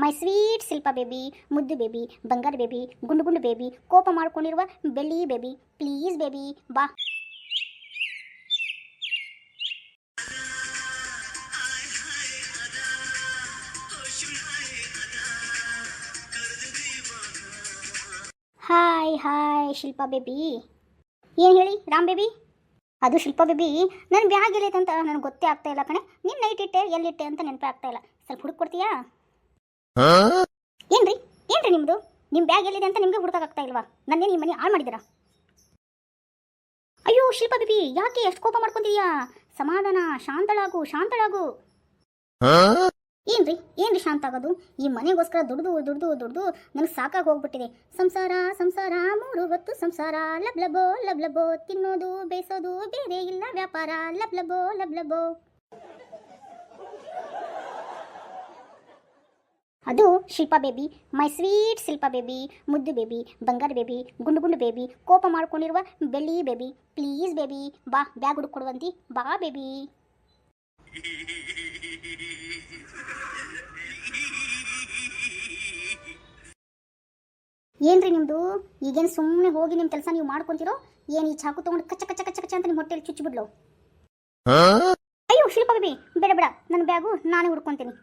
ಮೈ sweet Shilpa baby ಮುದ್ದು baby ಬಂಗಾರ baby ಗುಂಡು ಗುಂಡು ಬೇಬಿ ಕೋಪ ಮಾಡ್ಕೊಂಡಿರುವ ಬೆಳ್ಳಿ ಬೇಬಿ ಪ್ಲೀಸ್ ಬೇಬಿ ಬಾ. ಹಾಯ್ ಹಾಯ್ ಶಿಲ್ಪ ಬೇಬಿ ಏನು ಹೇಳಿ ರಾಮ್ ಬೇಬಿ ಅದು ಶಿಲ್ಪ ಬೇಬಿ ನನ್ನ ಬ್ಯಾಗ್ ಎಲ್ಲೈತೆ ಅಂತ ನನಗೆ ಗೊತ್ತೇ ಆಗ್ತಾ ಇಲ್ಲ ಕಣೆ. ನಿನ್ನ ನೈಟ್ ಇಟ್ಟೆ, ಎಲ್ಲಿಟ್ಟೆ ಅಂತ ನೆನಪೇ ಆಗ್ತಾ ಇಲ್ಲ. ಸ್ವಲ್ಪ ಹುಡುಕ್ ಕೊಡ್ತೀಯಾ? ಏನ್ರಿ? ಏನ್ರಿ ನಿಮ್ದು? ನಿಮ್ ಬ್ಯಾಗ್ ಎಲ್ಲಿದೆ ಅಂತ ನಿಮಗೆ ಹುಡುಕಾಗ್ತಾ ಇಲ್ವಾ? ನನ್ನೇ ನಿಮ್ಮ ಮನೆ ಹಾಳು ಮಾಡಿದ್ದೀರಾ? ಅಯ್ಯೋ ಶಿಲ್ಪ ಬಿಬಿ ಯಾಕೆ ಎಷ್ಟು ಕೋಪ ಮಾಡ್ಕೊಂಡಿದ್ಯಾ? ಸಮಾಧಾನ ಶಾಂತಳಾಗು ಶಾಂತಳಾಗು. ಏನ್ರಿ? ಏನ್ರಿ ಶಾಂತ ಆಗೋದು ಈ ಮನೆಗೋಸ್ಕರ ದುಡ್ದು ದುಡ್ದು ದುಡ್ದು ನನಗೆ ಸಾಕಾಗಿ ಹೋಗ್ಬಿಟ್ಟಿದೆ. ಸಂಸಾರ ಸಂಸಾರ ಮೂರು ಹೊತ್ತು ಸಂಸಾರ. ಲಬ್ ಲಬೋ ಲಬ್ ಲಬೋ ತಿನ್ನೋದು ಬೇಯಿಸೋದು ಬೇರೆ ಇಲ್ಲ ವ್ಯಾಪಾರ. ಲಬ್ ಲಬೋ ಲಬ್ ಲಬೋ. ಅದು Shilpa baby my sweet Shilpa baby ಮುದ್ದು ಬೇಬಿ ಬಂಗಾರ ಬೇಬಿ ಗುಂಡು ಗುಂಡು ಬೇಬಿ ಕೋಪ ಮಾಡ್ಕೊಂಡಿರುವ ಬೆಳ್ಳಿ ಬೇಬಿ. ಪ್ಲೀಸ್ ಬೇಬಿ ಬಾ ಬ್ಯಾಗ್ ಹುಡುಕೊಡುವಂತಿ ಬಾ ಬೇಬಿ. ಏನ್ರಿ ನಿಮ್ಮದು ಈಗೇನು ಸುಮ್ಮನೆ ಹೋಗಿ ನಿಮ್ಮ ಕೆಲಸ ನೀವು ಮಾಡ್ಕೊಂತಿರೋ? ಏನು ಈ ಚಾಕು ತಗೊಂಡು ಕಚ್ಚ ಕಚ್ಚ ಕಚ್ಚ ಕಚ್ಚ ಅಂತ ನಿಮ್ಮ ಹೊಟ್ಟೆಲಿ ಚುಚ್ಚಿಬಿಡ್ಲು ಅಯ್ಯೋ ಶಿಲ್ಪ ಬೇಬಿ ಬೇಡ ಬೇಡ. ನನ್ನ ಬ್ಯಾಗು ನಾನೇ ಹುಡ್ಕೊಂತೀನಿ.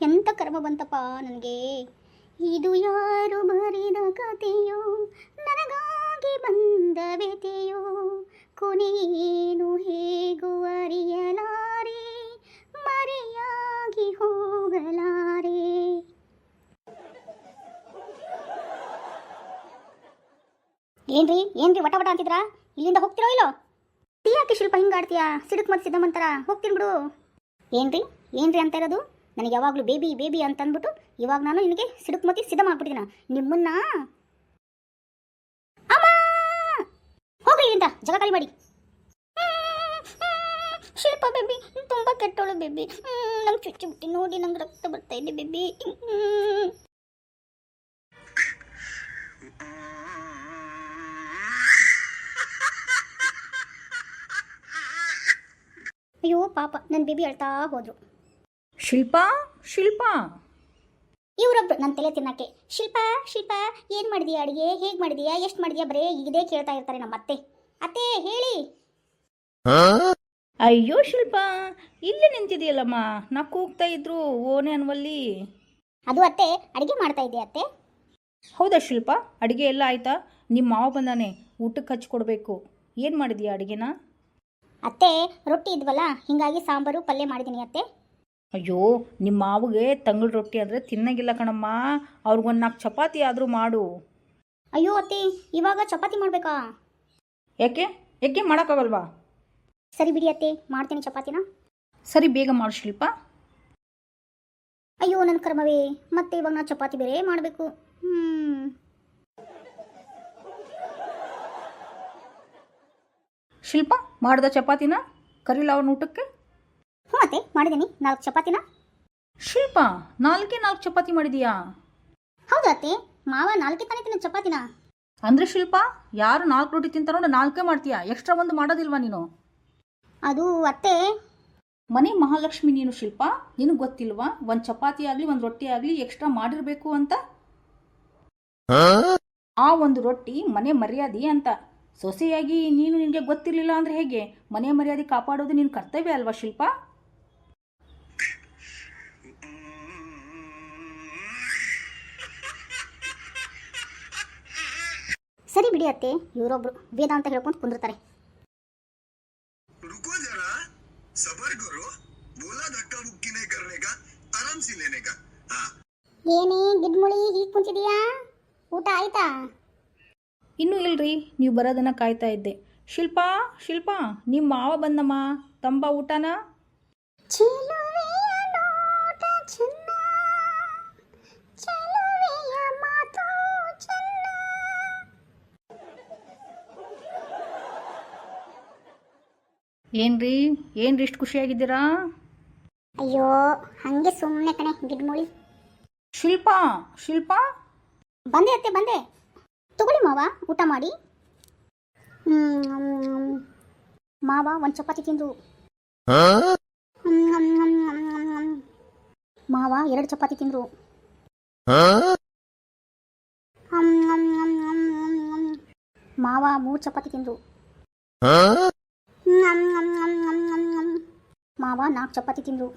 ಎಂತ ಕರ್ಮ ಬಂತಪ್ಪ ನನಗೆ? ಇದು ಯಾರು ಬರೆದ ಕಥೆಯೋ? ನನಗಾಗಿ ಬಂದ ವ್ಯತೆಯೋ ಕೊನೆಯೇನು ಹೇಗೂ ಅರಿಯಲಾರೆ? ಮರೆಯಾಗಿ ಹೋಗಲಾರೆ? ಏನ್ರಿ ಏನ್ರಿ, ವಟ ವಟ ಅಂತಿದ್ರಾ? ಇಲ್ಲಿಂದ ಹೋಗ್ತಿರೋ ಇಲ್ಲೋ? ಟೀ ಯಾಕೆ ಶಿಲ್ಪ ಹಿಂಗಾಡ್ತೀಯಾ ಸಿಡುಕ್ ಮತ್ತೆ ಸಿದ್ದಮ್ಮಂತರ ಹೋಗ್ತೀನಿ ಬಿಡು. ಏನ್ರಿ? ಏನ್ರಿ ಅಂತ ಇರೋದು? ನನಗೆ ಯಾವಾಗಲೂ ಬೇಬಿ ಬೇಬಿ ಅಂತ ಅಂದ್ಬಿಟ್ಟು ಇವಾಗ ನಾನು ನಿನಗೆ ಸಿಡುಕ್ ಮತಿ ಸಿದ್ಧ ಮಾಡ್ಬಿಟ್ಟಿದ್ದೀನ ನಿಮ್ಮನ್ನ? ಅಮ್ಮ! ಹೋಗ್ರಿ ಇಲ್ಲಿಂದ. ಜಗ ಮಾಡಿ. ಶಿಲ್ಪ ಬೇಬಿ, ತುಂಬ ಕೆಟ್ಟೋಳು ಬೇಬಿ. ನಂಗೆ ಚುಚ್ಚಿ ಬಿಟ್ಟು. ನೋಡಿ ನಂಗೆ ರಕ್ತ ಬರ್ತಾ ಇದೆ ಬೇಬಿ ಅಯ್ಯೋ ಪಾಪ ನನ್ನ ಬೇಬಿ ಅಳ್ತಾ ಹೋದ್ರು. ಶಿಲ್ಪಾ ಶಿಲ್ಪಾ. ಇವರೊಬ್ರು ನನ್ನ ತಲೆ ತಿನ್ನಕ್ಕೆ. ಶಿಲ್ಪಾ ಶಿಲ್ಪಾ ಏನು ಮಾಡಿದೀಯ ಅಡುಗೆ? ಹೇಗೆ ಮಾಡಿದೀಯಾ? ಎಷ್ಟು ಮಾಡಿದೀಯಾ? ಬರೇ ಇದೇ ಕೇಳ್ತಾ ಇರ್ತಾರೆ ನಮ್ಮ ಅತ್ತೆ. ಅತ್ತೆ ಹೇಳಿ. ಅಯ್ಯೋ ಶಿಲ್ಪಾ ಇಲ್ಲೇ ನಿಂತಿದೆಯಲ್ಲಮ್ಮ? ನಾ ಕೂಗ್ತಾ ಇದ್ರು ಓನೆ ಅನ್ವಲ್ಲಿ. ಅದು ಅತ್ತೆ ಅಡುಗೆ ಮಾಡ್ತಾ ಇದ್ದೆ ಅತ್ತೆ? ಹೌದಾ ಶಿಲ್ಪಾ ಅಡುಗೆ ಎಲ್ಲ ಆಯ್ತಾ? ನಿಮ್ಮ ಮಾವ ಬಂದಾನೆ ಊಟಕ್ಕೆ ಹಚ್ಕೊಡ್ಬೇಕು. ಏನು ಮಾಡಿದ್ಯಾ ಅಡುಗೆನ? ಅತ್ತೆ ರೊಟ್ಟಿ ಇದ್ವಲ್ಲ ಹಿಂಗಾಗಿ ಸಾಂಬಾರು ಪಲ್ಯ ಮಾಡಿದ್ದೀನಿ ಅತ್ತೆ. ಅಯ್ಯೋ ನಿಮ್ಮ ಮಾವಿಗೆ ತಂಗಳು ರೊಟ್ಟಿ ಆದರೆ ತಿನ್ನಂಗಿಲ್ಲ ಕಣಮ್ಮ. ಅವ್ರಿಗೊಂದು ನಾಲ್ಕು ಚಪಾತಿ ಆದರೂ ಮಾಡು. ಅಯ್ಯೋ ಅತ್ತೆ ಇವಾಗ ಚಪಾತಿ ಮಾಡಬೇಕಾ? ಯಾಕೆ? ಯಾಕೆ ಮಾಡೋಕ್ಕಾಗಲ್ವಾ? ಸರಿ ಬಿಡಿ ಅತ್ತೆ ಮಾಡ್ತೀನಿ ಚಪಾತಿನ. ಸರಿ ಬೇಗ ಮಾಡು ಶಿಲ್ಪ. ಅಯ್ಯೋ ನನ್ನ ಕರ್ಮವೇ ಮತ್ತೆ ಇವಾಗ ನಾ ಚಪಾತಿ ಬೇರೆ ಮಾಡಬೇಕು. ಹ್ಞೂ ಶಿಲ್ಪ ಮಾಡಿದ ಚಪಾತಿನ ಕರೀಲ ಅವನ ಊಟಕ್ಕೆ? ಹ್ಞೂ ಅತ್ತೆ ಮಾಡಿದ್ದೀನಿ. ನಾಲ್ಕು ಚಪಾತಿನ? ಶಿಲ್ಪ ನಾಲ್ಕೇ ನಾಲ್ಕು ಚಪಾತಿ ಮಾಡಿದೀಯಾ? ಹೌದು ಅತ್ತೆ ಮಾವ ನಾಲ್ಕೇ ತಾನೇ ತಿನ್ನೋ ಚಪಾತಿನ? ಅಂದ್ರೆ ಶಿಲ್ಪ ಯಾರು ನಾಲ್ಕು ರೊಟ್ಟಿ ತಿಂತಾರೋ ನಾಲ್ಕೇ ಮಾಡ್ತೀಯಾ? ಎಕ್ಸ್ಟ್ರಾ ಒಂದು ಮಾಡೋದಿಲ್ವಾ ನೀನು? ಅದು ಅತ್ತೆ. ಮನೆ ಮಹಾಲಕ್ಷ್ಮಿ ನೀನು ಶಿಲ್ಪ ನಿನಗೆ ಗೊತ್ತಿಲ್ವಾ? ಒಂದು ಚಪಾತಿ ಆಗಲಿ ಒಂದು ರೊಟ್ಟಿ ಆಗಲಿ ಎಕ್ಸ್ಟ್ರಾ ಮಾಡಿರಬೇಕು ಅಂತ? ಆ ಒಂದು ರೊಟ್ಟಿ ಮನೆ ಮರ್ಯಾದೆ ಅಂತ. ಸೊಸೆಯಾಗಿ ನೀನು ನಿನಗೆ ಗೊತ್ತಿರಲಿಲ್ಲ ಅಂದ್ರೆ ಹೇಗೆ ಮನೆ ಮರ್ಯಾದೆ ಕಾಪಾಡೋದು ನಿನ್ನ ಕರ್ತವ್ಯ ಅಲ್ವಾ ಶಿಲ್ಪ ಸರಿ ಬಿಡಿ ಅತ್ತೆ ಇವರೊಬ್ರು ವೇದ ಅಂತ ಹೇಳ್ಕೊಂಡು ಕುಂದಿರ್ತಾರೆ रुको जरा सबर करो बोला धक्का मुक्की नहीं करने का आराम से लेने का हाँ ಏನೇ ಗಿಡ್ಮುಳಿ ಹೀಗೆ ಕುಂತಿದೀಯಾ ಊಟ ಆಯ್ತಾ ಇನ್ನೂ ಇಲ್ರಿ ನೀವು ಬರೋದನ್ನು ಕಾಯ್ತಾ ಇದ್ದೆ. ಶಿಲ್ಪಾ ಶಿಲ್ಪಾ ನಿಮ್ಮ ಮಾವ ಬಂದಮ್ಮ ತಂಬ ಊಟನ? ಏನ್ರಿ ಏನ್ರಿ ಇಷ್ಟು ಖುಷಿಯಾಗಿದ್ದೀರಾ? ಅಯ್ಯೋ ಹಂಗೆ ಸುಮ್ಮನೆ ಕಣೆ ಗಿಡ್ಮುಳಿ. ಶಿಲ್ಪಾ ಶಿಲ್ಪಾ? ಬಂದೆ ಅತ್ತೆ ಬಂದೆ. ತಗೊಳ್ಳಿ ಮಾವ ಊಟ ಮಾಡಿ ಮಾವ ಒಂದು ಚಪಾತಿ ತಿಂದ್ರು ಮಾವ ಎರಡು ಚಪಾತಿ ತಿಂದ್ರು ಮಾವ ಮೂರು ಚಪಾತಿ ತಿಂದ್ರು ಮಾವ ನಾಲ್ಕು ಚಪಾತಿ ತಿಂದ್ರು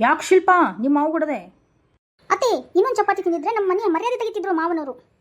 ಯಾಕೆ ಶಿಲ್ಪ? ನಿಮ್ಮ ಮಾವು ಕೊಡದೆ ಅತ್ತೆ ಇನ್ನೊಂದು ಚಪಾತಿ ತಿಂದಿದ್ರೆ ನಮ್ಮ ಮನೆಯ ಮರ್ಯಾದೆ ತೆಗಿತಿದ್ರು ಮಾವನವರು.